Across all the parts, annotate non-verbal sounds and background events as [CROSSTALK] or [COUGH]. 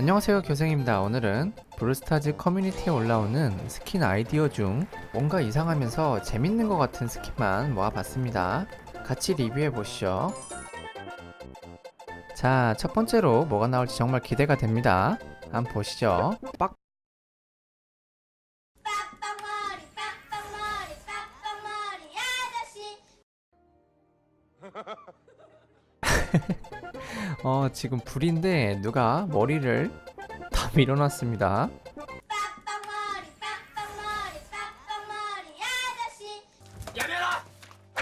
안녕하세요 교생입니다. 오늘은 브루스타즈 커뮤니티에 올라오는 스킨 아이디어 중 뭔가 이상하면서 재밌는 것 같은 스킨만 모아봤습니다. 같이 리뷰해 보시죠. 자 첫 번째로 뭐가 나올지 정말 기대가 됩니다. 한번 보시죠. 빡 [LAUGHS] [LAUGHS] 어, 지금 불인데 누가 머리를 다 밀어놨습니다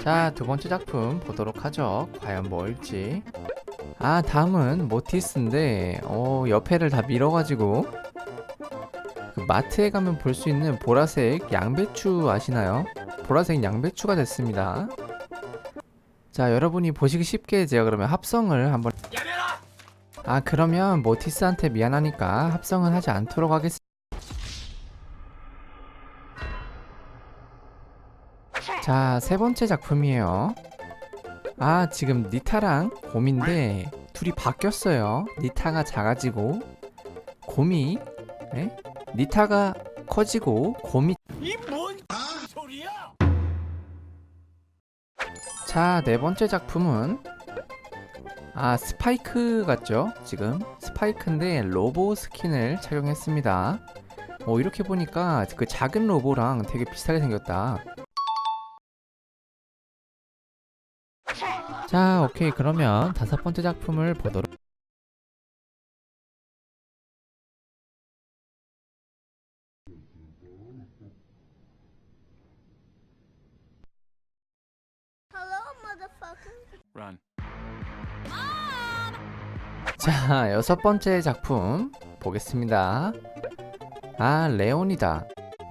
자, 두 번째 작품 보도록 하죠. 과연 뭘지. 아, 다음은 모티스인데, 어, 옆에를 다 밀어가지고, 그 마트에 가면 볼 수 있는 보라색 양배추 아시나요? 보라색 양배추가 됐습니다. 자, 여러분이 보시기 쉽게 제가 그러면 합성을 한번. 아, 그러면 모티스한테 미안하니까 합성은 하지 않도록 하겠습니다. 자, 세 번째 작품이에요. 아, 지금 니타랑 곰인데 둘이 바뀌었어요. 니타가 작아지고 곰이 네? 니타가 커지고 곰이 이뭔 소리야? 자, 네 번째 작품은 아, 스파이크 같죠? 지금 스파이크인데 로보 스킨을 착용했습니다. 어, 이렇게 보니까 그 작은 로보랑 되게 비슷하게 생겼다. 자, 오케이. 그러면 다섯 번째 작품을 보도록 자, 여섯 번째 작품 보겠습니다. 아, 레온이다.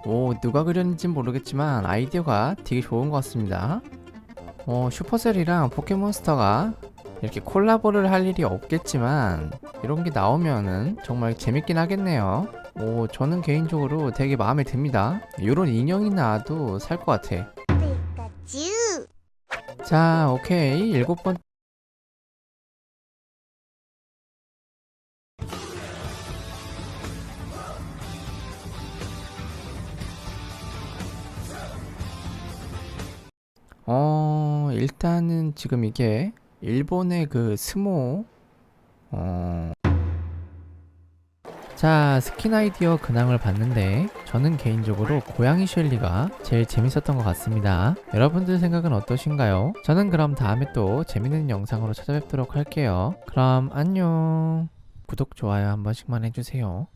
오, 누가 그렸는지 모르겠지만 아이디어가 되게 좋은 것 같습니다. 어, 슈퍼셀이랑 포켓몬스터가 이렇게 콜라보를 할 일이 없겠지만 이런 게 나오면은 정말 재밌긴 하겠네요. 오, 저는 개인적으로 되게 마음에 듭니다. 이런 인형이 나와도 살 것 같아. 자, 오케이. 일곱 번. 어, 일단은 지금 이게 일본의 그 스모, 어, 자, 스킨 아이디어 근황을 봤는데 저는 개인적으로 고양이 쉘리가 제일 재밌었던 것 같습니다. 여러분들 생각은 어떠신가요? 저는 그럼 다음에 또 재밌는 영상으로 찾아뵙도록 할게요. 그럼 안녕. 구독, 좋아요 한 번씩만 해주세요.